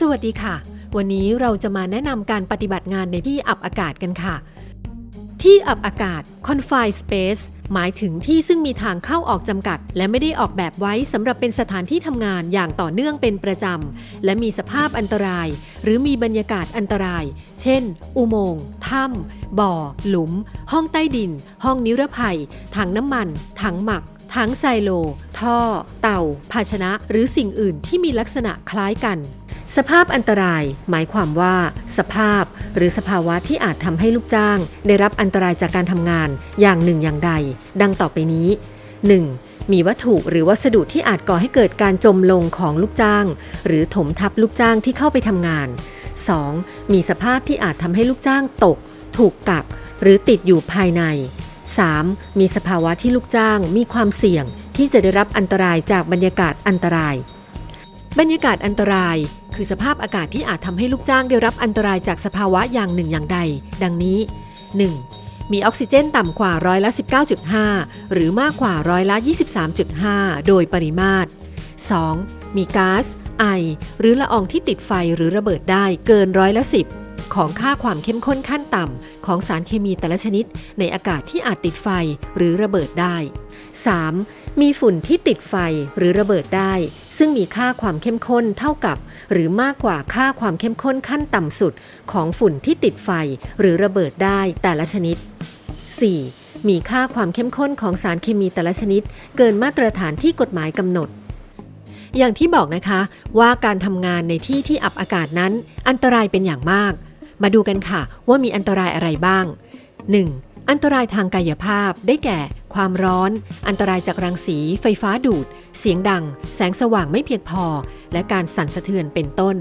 สวัสดีค่ะ วันนี้เราจะมาแนะนำการปฏิบัติงานในที่อับอากาศกันค่ะ ที่อับอากาศ confined space หมายถึงที่ซึ่งมีทางเข้าออกจำกัด และไม่ได้ออกแบบไว้สำหรับเป็นสถานที่ทำงานอย่างต่อเนื่องเป็นประจำ และมีสภาพอันตราย หรือมีบรรยากาศอันตราย เช่น อุโมงค์ถ้ำบ่อ หลุม ห้องใต้ดิน ห้องนิรภัย ถังน้ำมัน ถังหมักถังไซโล ท่อ เต่า ภาชนะ หรือสิ่งอื่นที่มีลักษณะคล้ายกัน สภาพอันตราย หมายความว่า สภาพ หรือสภาวะที่อาจทำให้ลูกจ้าง ได้รับอันตรายจากการทำงานอย่างหนึ่งอย่างใด ดังต่อไปนี้ 1. มีวัตถุหรือวัสดุที่อาจก่อให้เกิดการจมลงของลูกจ้าง หรือถมทับลูกจ้างที่เข้าไปทำงาน 2. มีสภาพที่อาจทำให้ลูกจ้างตก ถูกกัก หรือติดอยู่ภายใน 3. มีสภาวะที่ลูกจ้างมีความเสี่ยงที่จะได้รับอันตรายจากบรรยากาศอันตราย บรรยากาศอันตราย คือสภาพอากาศที่อาจทำให้ลูกจ้างได้รับอันตรายจากสภาวะอย่างหนึ่งอย่างใด ดังนี้ 1. มีออกซิเจนต่ำกว่าร้อยละ 19.5 หรือมากกว่าร้อยละ 23.5 โดยปริมาตร 2. มีก๊าซไอ หรือละอองที่ติดไฟหรือระเบิดได้เกินร้อยละ 10 ของค่าความเข้มข้นขั้นต่ำ ของสารเคมีแต่ละชนิด ในอากาศที่อาจติดไฟหรือระเบิดได้ 3. มีฝุ่นที่ติดไฟหรือระเบิดได้ ซึ่งมีค่าความเข้มข้นเท่ากับ หรือมากกว่าค่าความเข้มข้นขั้นต่ำสุดของฝุ่นที่ติดไฟหรือระเบิดได้แต่ละชนิด 4. มีค่าความเข้มข้นของสารเคมีแต่ละชนิด เกินมาตรฐานที่กฎหมายกำหนด อย่างที่บอกนะคะว่าการทำงานในที่ที่อับอากาศนั้น อันตรายเป็นอย่างมาก มาดูกันค่ะว่ามีอันตรายอะไรบ้าง 1. อันตรายทางกายภาพได้แก่ ความร้อน อันตรายจากรังสี ไฟฟ้าดูด เสียงดัง แสงสว่างไม่เพียงพอ และการสั่นสะเทือนเป็นต้น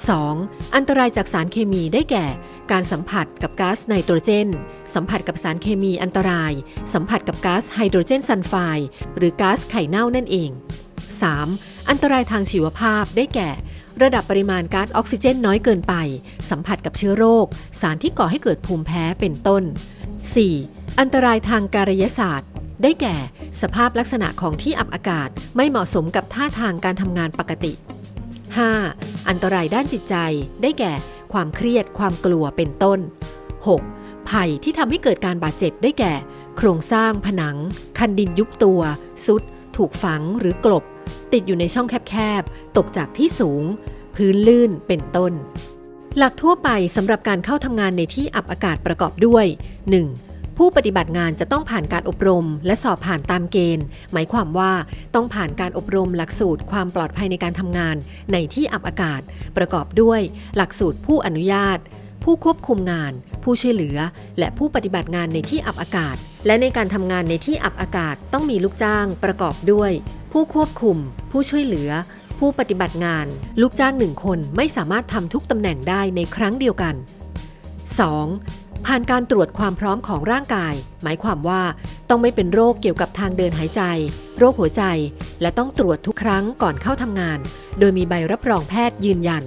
2. อันตรายจากสารเคมีได้แก่ การสัมผัสกับก๊าซไนโตรเจน สัมผัสกับสารเคมีอันตราย สัมผัสกับก๊าซไฮโดรเจนซัลไฟด์หรือก๊าซไข่เน่านั่นเอง 3. อันตรายทางชีวภาพได้แก่ ระดับปริมาณก๊าซออกซิเจนน้อยเกินไป สัมผัสกับเชื้อโรค สารที่ก่อให้เกิดภูมิแพ้เป็นต้น 4. อันตรายทางการยศาสตร์ ได้แก่ สภาพลักษณะของที่อับอากาศไม่เหมาะสมกับท่าทางการทำงานปกติ 5. อันตรายด้านจิตใจ ได้แก่ ความเครียด ความกลัวเป็นต้น 6. ภัยที่ทำให้เกิดการบาดเจ็บได้แก่ โครงสร้างผนัง คันดินยุบตัว ซุด ถูกฝังหรือกลบ ติดอยู่ในช่องแคบๆ ตกจากที่สูง พื้นลื่นเป็นต้น หลักทั่วไปสำหรับการเข้าทำงานในที่อับอากาศประกอบด้วย 1. ผู้ปฏิบัติงานจะต้องผ่านการอบรม และสอบผ่านตามเกณฑ์ หมายความว่าต้องผ่านการอบรมหลักสูตรความปลอดภัยในการทำงาน ในที่อับอากาศ ประกอบด้วย หลักสูตรผู้อนุญาต ผู้ควบคุมงาน ผู้ช่วยเหลือ และผู้ปฏิบัติงานในที่อับอากาศ และในการทำงานในที่อับอากาศต้องมีลูกจ้าง ประกอบด้วย ผู้ควบคุม ผู้ช่วยเหลือ ผู้ปฏิบัติงาน ลูกจ้างหนึ่งคนไม่สามารถทำทุกตำแหน่งได้ในครั้งเดียวกัน 2. ผ่านการตรวจความพร้อมของร่างกาย หมายความว่าต้องไม่เป็นโรคเกี่ยวกับทางเดินหายใจ โรคหัวใจ และต้องตรวจทุกครั้งก่อนเข้าทำงาน โดยมีใบรับรองแพทย์ยืนยัน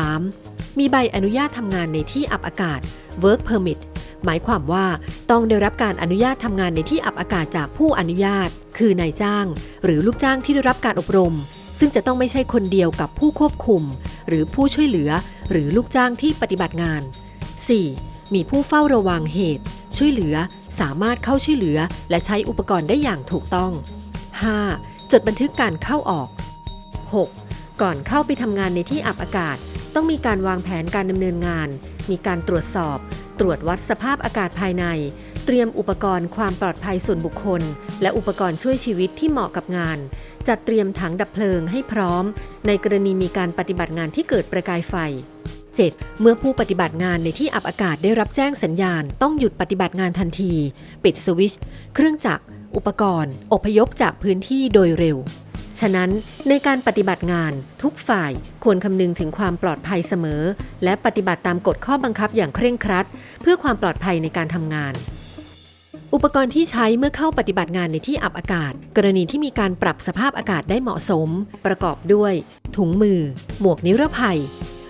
3. มีใบอนุญาตทำงานในที่อับอากาศ work permit หมายความว่าต้องได้รับการอนุญาตทำงานในที่อับอากาศจากผู้อนุญาต คือนายจ้าง หรือลูกจ้างที่ได้รับการอบรม ซึ่งจะต้องไม่ใช่คนเดียวกับผู้ควบคุม หรือผู้ช่วยเหลือ หรือลูกจ้างที่ปฏิบัติงาน 4. มีผู้เฝ้าระวังเหตุ ช่วยเหลือ สามารถเข้าช่วยเหลือ และใช้อุปกรณ์ได้อย่างถูกต้อง 5. จดบันทึกการเข้าออก 6. ก่อนเข้าไปทำงานในที่อับอากาศ ต้องมีการวางแผนการดำเนินงาน มีการตรวจสอบ ตรวจวัดสภาพอากาศภายใน เตรียมอุปกรณ์ความปลอดภัยส่วนบุคคล และอุปกรณ์ช่วยชีวิตที่เหมาะกับงาน จัดเตรียมถังดับเพลิงให้พร้อม ในกรณีมีการปฏิบัติงานที่เกิดประกายไฟ 7. เมื่อผู้ปฏิบัติงานในที่อับอากาศได้รับแจ้งสัญญาณ ต้องหยุดปฏิบัติงานทันที ปิดสวิชเครื่องจักร อุปกรณ์ อพยพจากพื้นที่โดยเร็ว ฉะนั้นในการปฏิบัติงานทุกฝ่ายควรคำนึงถึงความปลอดภัยเสมอ และปฏิบัติตามกฎข้อบังคับอย่างเคร่งครัด เพื่อความปลอดภัยในการทำงาน อุปกรณ์ที่ใช้เมื่อเข้าปฏิบัติงานในที่อับอากาศ กรณีที่มีการปรับสภาพอากาศได้เหมาะสม ประกอบด้วย ถุงมือ หมวกนิรภัย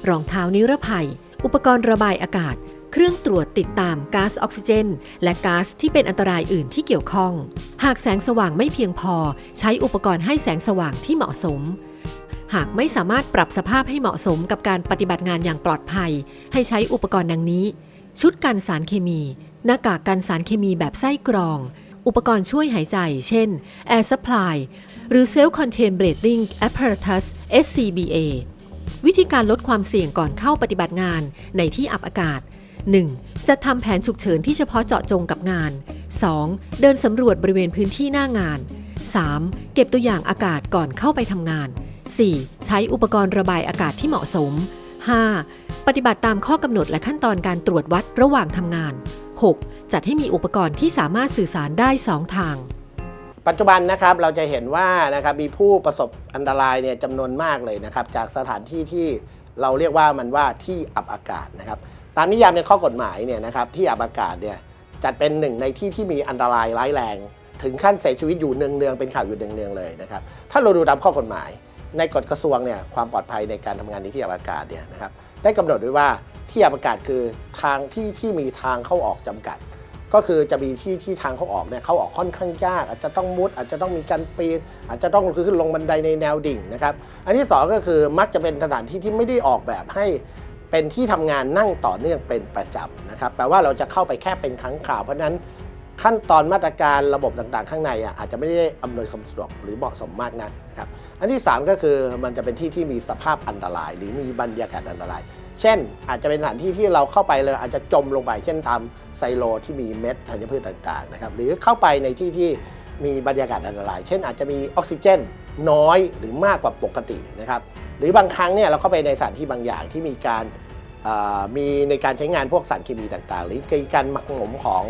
รองเท้านิรภัย อุปกรณ์ระบายอากาศ เครื่องตรวจติดตามก๊าซออกซิเจน และก๊าซที่เป็นอันตรายอื่นที่เกี่ยวข้อง หากแสงสว่างไม่เพียงพอ ใช้อุปกรณ์ให้แสงสว่างที่เหมาะสม หากไม่สามารถปรับสภาพให้เหมาะสมกับการปฏิบัติงานอย่างปลอดภัย ให้ใช้อุปกรณ์ดังนี้ ชุดกันสารเคมี หน้ากากกันสารเคมีแบบไส้กรอง อุปกรณ์ช่วยหายใจ เช่น Air Supply หรือ Self Contained Breathing Apparatus SCBA วิธีการลดความเสี่ยงก่อนเข้าปฏิบัติงานในที่อับอากาศ 1. จะทำแผนฉุกเฉินที่เฉพาะเจาะจงกับงาน 2. เดินสำรวจบริเวณพื้นที่หน้างาน 3. เก็บตัวอย่างอากาศก่อนเข้าไปทำงาน 4. ใช้อุปกรณ์ระบายอากาศที่เหมาะสม 5. ปฏิบัติตามข้อกำหนดและขั้นตอนการตรวจวัดระหว่างทำงาน 6. จัดให้มีอุปกรณ์ที่สามารถสื่อสารได้ 2 ทาง ปัจจุบันนะครับเราจะเห็นว่านะครับมีผู้ประสบอันตรายเนี่ยจำนวนมากเลยนะครับ จากสถานที่ที่เราเรียกว่ามันว่าที่อับอากาศนะครับ ตามนิยามในข้อกฎหมายเนี่ยนะครับที่อับอากาศเนี่ยจัดเป็นหนึ่งในที่ที่มีอันตรายร้ายแรง ถึงขั้นเสียชีวิตอยู่เนืองๆเป็นข่าวอยู่เนืองๆเลยนะครับ ถ้าเราดูตามข้อกฎหมาย ในกฎกระทรวงเนี่ยความปลอดภัยในการทำงานในที่อับอากาศเนี่ยนะครับได้กำหนดไว้ว่า ที่อับอากาศคือทางที่ที่มีทางเข้าออกจำกัด ก็คือจะมีที่ที่ทางเขาออกเนี่ยเขาออกค่อนข้างยาก อาจจะต้องมุดอาจจะต้องมีการปีนอาจจะต้องขึ้นลงบันไดในแนวดิ่งนะครับ อันที่สองก็คือมักจะเป็นสถานที่ที่ไม่ได้ออกแบบให้เป็นที่ทำงานนั่งต่อเนื่องเป็นประจำนะครับแปลว่าเราจะเข้าไปแค่เป็นครั้งคราวเพราะนั้นขั้นตอนมาตรการระบบต่างๆ ข้างในอะอาจจะไม่ได้อำนวยความสะดวกหรือเหมาะสมมากนักนะครับ อันที่ 3 ก็คือมันจะเป็นที่ที่มีสภาพอันตราย หรือมีบรรยากาศอันตราย เช่น อาจจะเป็นสถานที่ที่เราเข้าไปเลยอาจจะจมลงไป เช่นตามไซโลที่มีเม็ดธัญพืชต่างๆนะครับ หรือเข้าไปในที่ที่มีบรรยากาศอันตราย เช่นอาจจะมีออกซิเจนน้อยหรือมากกว่าปกตินะครับ หรือบางครั้งเนี่ยเราเข้าไปในสถานที่บางอย่างที่มีการมีในการใช้งานพวกสารเคมีต่างๆ หรือการหมักหมมของ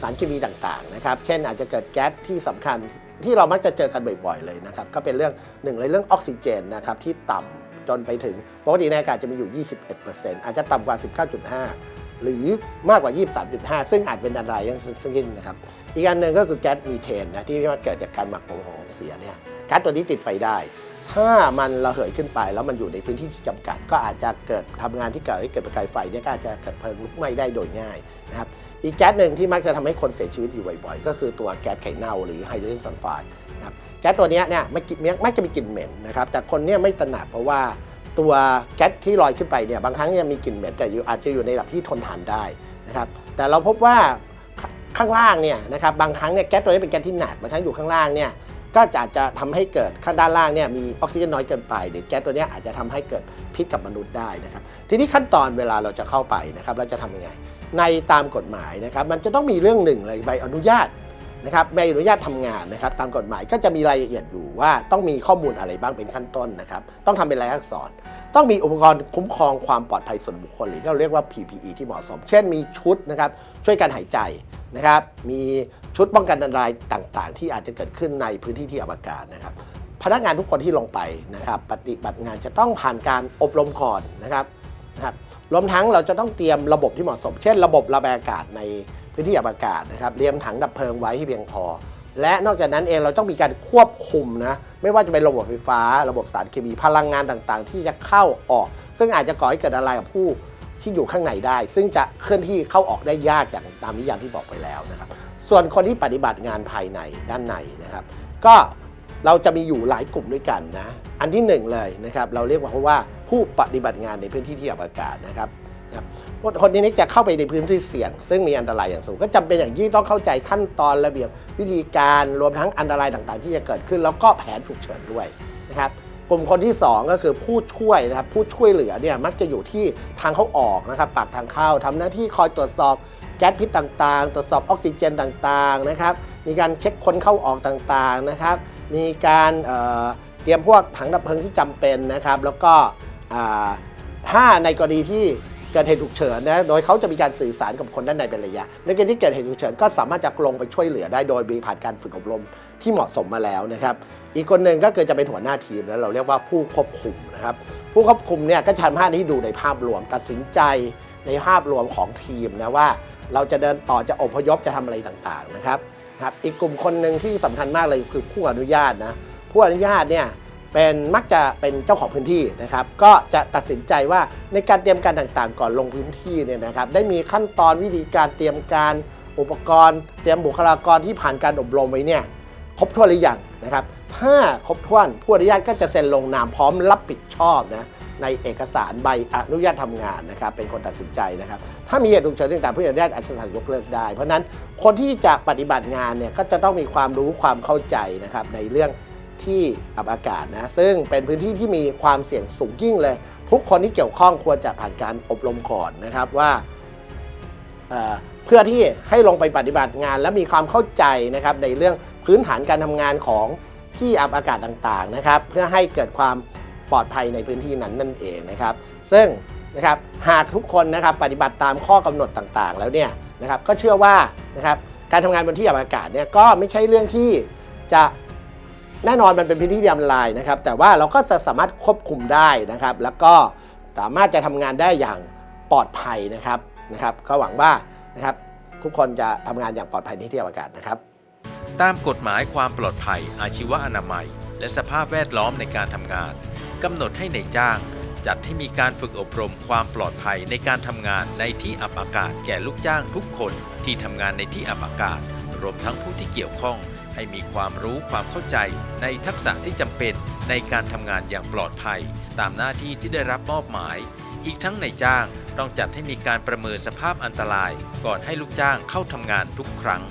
สารเคมีต่างๆนะครับ เช่นอาจจะเกิดแก๊สที่สำคัญที่เรามักจะเจอกันบ่อยๆเลยนะครับ ก็เป็นเรื่องหนึ่งเลยเรื่องออกซิเจนนะครับที่ต่ำ จนไปถึงปกติในอากาศจะมีอยู่ 21%อาจจะต่ำกว่า 19.5 หรือมากกว่า 23.5 ซึ่งอาจเป็นอันตรายยังสิ้นนะครับ อีกอันหนึ่งก็คือแก๊สมีเทนนะที่มันเกิดจากการหมักของของเสียเนี่ยแก๊สตัวนี้ติดไฟได้ ถ้ามันระเหยขึ้นไปแล้วมันอยู่ในพื้นที่ที่จำกัด ก็อาจจะเกิดทำงานที่เกิดให้เกิดประกายไฟเนี่ยก็อาจจะเกิดเพลิงลุกไหม้ได้โดยง่ายนะครับอีกแก๊สหนึ่งที่มักจะทำให้คนเสียชีวิตอยู่บ่อยๆ ก็คือตัวแก๊สไข่เน่าหรือไฮโดรเจนซัลไฟด์นะครับ แก๊สตัวนี้เนี่ยไม่กินมักจะมีกลิ่นเหม็นนะครับแต่คนเนี่ยไม่ตระหนักเพราะว่าตัวแก๊สที่ลอยขึ้นไปเนี่ยบางครั้งเนี่ยมีกลิ่นเหม็นแต่อยู่อาจจะอยู่ในระดับที่ทนทานได้นะครับแต่เราพบว่าข้างล่างเนี่ยนะครับบางครั้งเนี่ยแก๊สตัวนี้เป็นแก๊สที่หนักบางครั้งอยู่ข้างล่างเนี่ยก็อาจจะทำให้เกิดข้างด้านล่างเนี่ยมีออกซิเจนน้อยเกินไปหรือแก๊สตัวนี้อาจจะทำให้เกิดพิษกับมนุษย์ได้นะครับทีนี้ขั้นตอนเวลาเราจะเข้าไปนะครับเราจะทำยังไง ในตามกฎหมายนะครับมันจะต้องมีเรื่องหนึ่งเลยใบอนุญาต นะครับใบอนุญาตทำงานนะครับตามกฎหมายก็จะมีรายละเอียดอยู่ว่าต้องมีข้อมูลอะไรบ้างเป็นขั้นต้นนะครับ ต้องทำเป็นรายลักษณ์อักษรต้องมีอุปกรณ์คุ้มครองความปลอดภัยส่วนบุคคลหรือที่เราเรียกว่า PPE ที่เหมาะสม เช่นมีชุดนะครับช่วยการหายใจนะครับ มีชุดป้องกันอันตรายต่างๆ ที่อาจจะเกิดขึ้นในพื้นที่ที่อับอากาศนะครับ พนักงานทุกคนที่ลงไปนะครับ ปฏิบัติงานจะต้องผ่านการอบรมก่อนนะครับนะครับรวมทั้งเราจะต้องเตรียมระบบที่เหมาะสม เช่น ระบบระบายอากาศใน พื้นที่อับอากาศนะครับเตรียมถังดับเพลิงไว้ให้เพียงพอ และนอกจากนั้นเองเราต้องมีการควบคุมนะไม่ว่าจะเป็นระบบไฟฟ้า ระบบสารเคมีพลังงานต่างๆ ที่จะเข้าออก ซึ่งอาจจะก่อให้เกิดอันตรายกับผู้ที่อยู่ข้างในได้ ซึ่งจะเคลื่อนที่เข้าออกได้ยากอย่างตามนิยามที่บอกไปแล้วนะครับ ส่วนคนที่ปฏิบัติงานภายในด้านในนะครับ ก็เราจะมีอยู่หลายกลุ่มด้วยกันนะ อันที่หนึ่งเลยนะครับ เราเรียกว่าเพราะว่าผู้ปฏิบัติงานในพื้นที่ที่อับอากาศนะครับ นะครับคนนี้จะเข้าไปในพื้นที่เสี่ยง ซึ่งมีอันตรายอย่างสูง ก็จำเป็นอย่างยิ่งต้องเข้าใจขั้นตอนระเบียบวิธีการรวมทั้งอันตรายต่างๆ ที่จะเกิดขึ้น แล้วก็แผนฉุกเฉินด้วยนะครับกลุ่มคนที่ 2 ก็คือผู้ช่วยนะครับผู้ช่วยเหลือเนี่ยมักจะอยู่ที่ทางเข้าออกนะครับปากทางเข้าทำหน้าที่คอยตรวจสอบแก๊สพิษต่างๆ ตรวจสอบออกซิเจนต่างๆนะครับมีการเช็คคนเข้าออกต่างๆนะครับมีการเเตรียมพวกถังดับเพลิงที่จำเป็นนะครับแล้วก็ถ้าในกรณีที่ เกิดเหตุฉุกเฉินนะโดยเขาจะมีการสื่อสารกับคนด้านในเป็นระยะ ในกรณีที่เกิดเหตุฉุกเฉินก็สามารถจะลงไปช่วยเหลือได้โดยมีผ่านการฝึกอบรมที่เหมาะสมมาแล้วนะครับ อีกคนหนึ่งก็คือจะเป็นหัวหน้าทีมแล้วเราเรียกว่าผู้ควบคุมนะครับ ผู้ควบคุมเนี่ยก็จะทำให้นี้ดูในภาพรวมตัดสินใจในภาพรวมของทีมนะว่า เราจะเดินต่อจะอพยพจะทำอะไรต่างๆนะครับครับ อีกกลุ่มคนหนึ่งที่สำคัญมากเลยคือผู้อนุญาตนะผู้อนุญาตเนี่ย เป็นมักจะเป็นเจ้าของพื้นที่นะครับก็จะตัดสินใจว่าในการเตรียมการต่างๆ ก่อนลงพื้นที่เนี่ยนะครับได้มีขั้นตอนวิธีการเตรียมการอุปกรณ์ เตรียมบุคลากรที่ผ่านการอบรมไว้เนี่ยครบถ้วนหรือยังนะครับถ้าครบถ้วนผู้อนุญาตก็จะเซ็นลงนามพร้อมรับผิดชอบนะในเอกสารใบอนุญาตทำงานนะครับเป็นคนตัดสินใจนะครับถ้ามีเหตุฉุกเฉินต่างๆ ผู้อนุญาตอาจจะสั่งยกเลิกได้ เพราะฉะนั้นคนที่จะปฏิบัติงานเนี่ยก็จะต้องมีความรู้ความเข้าใจนะครับในเรื่อง ที่อับอากาศนะ ซึ่งเป็นพื้นที่ที่มีความเสี่ยงสูงยิ่งเลย ทุกคนที่เกี่ยวข้องควรจะผ่านการอบรมก่อนนะครับว่าเเพื่อที่ให้ลงไปปฏิบัติงาน และมีความเข้าใจนะครับในเรื่องพื้นฐานการทำงานของที่อับอากาศต่างๆนะครับ เพื่อให้เกิดความปลอดภัยในพื้นที่นั้นนั่นเองนะครับ ซึ่งนะครับหากทุกคนนะครับปฏิบัติตามข้อกำหนดต่างๆ แล้วเนี่ยนะครับก็เชื่อว่านะครับการทำงานบนที่อับอากาศเนี่ยก็ไม่ใช่เรื่องที่จะ แน่นอนมันเป็นพื้นที่อันตรายนะครับ แต่ว่าเราก็จะสามารถควบคุมได้นะครับ แล้วก็สามารถจะทำงานได้อย่างปลอดภัยนะครับนะครับก็หวังว่านะครับทุกคนจะทำงานอย่างปลอดภัยในที่อวกาศนะครับ ตามกฎหมายความปลอดภัย อาชีวอนามัย และสภาพแวดล้อมในการทำงานกำหนดให้ในจ้าง จัดให้มีการฝึกอบรมความปลอดภัยในการทำงานในที่อับอากาศแก่ลูกจ้างทุกคนที่ทำงานในที่อับอากาศ รวมทั้งผู้ที่เกี่ยวข้อง ให้มีความรู้ความเข้าใจในทักษะที่จำเป็นในการทำงานอย่างปลอดภัย ตามหน้าที่ที่ได้รับมอบหมาย อีกทั้งในจ้างต้องจัดให้มีการประเมินสภาพอันตราย ก่อนให้ลูกจ้างเข้าทำงานทุกครั้ง